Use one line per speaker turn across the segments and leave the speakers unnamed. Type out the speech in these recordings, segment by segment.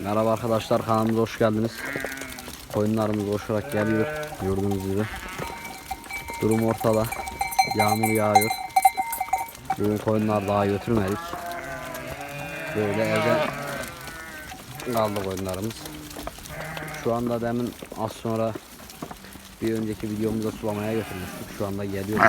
Merhaba arkadaşlar kanalımıza hoş geldiniz. Koyunlarımız koşarak geliyor. Gördüğünüz gibi. Durum ortada. Yağmur yağıyor. Bugün koyunlar daha götürmedik. Böyle evde kaldı koyunlarımız. Şu anda demin az sonra bir önceki videomuzda sulamaya götürmüştük. Şu anda geliyor.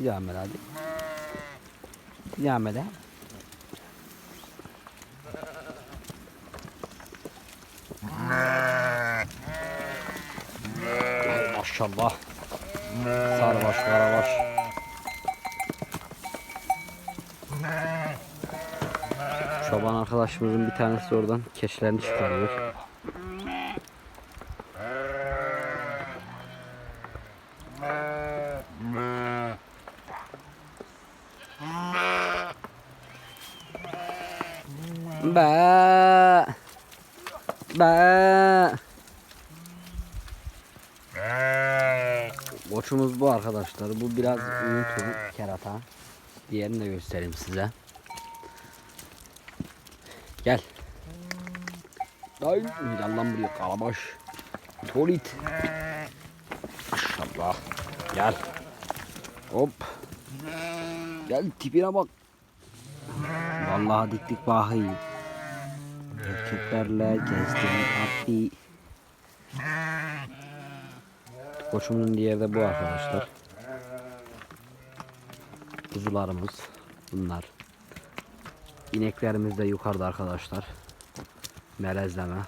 Et hadi. Devam et. ha. Ay maşallah. Sarbaş karabaş. Çoban arkadaşımızın bir tanesi oradan keçilerini çıkarıyor. Be. Be. Koçumuz bu arkadaşlar. Bu biraz uyutu kerata. Diğerini de göstereyim size. Gel. Ay, gel buraya kalabaş. Tuvalet. Maşallah. Gel. Hop. Gel tipine bak. Vallahi diktik bahi. Erkeklerle gezdim abi. Koçumuzun diğeri de bu arkadaşlar. Kuzularımız bunlar. İneklerimiz de yukarıda arkadaşlar. Melezleme.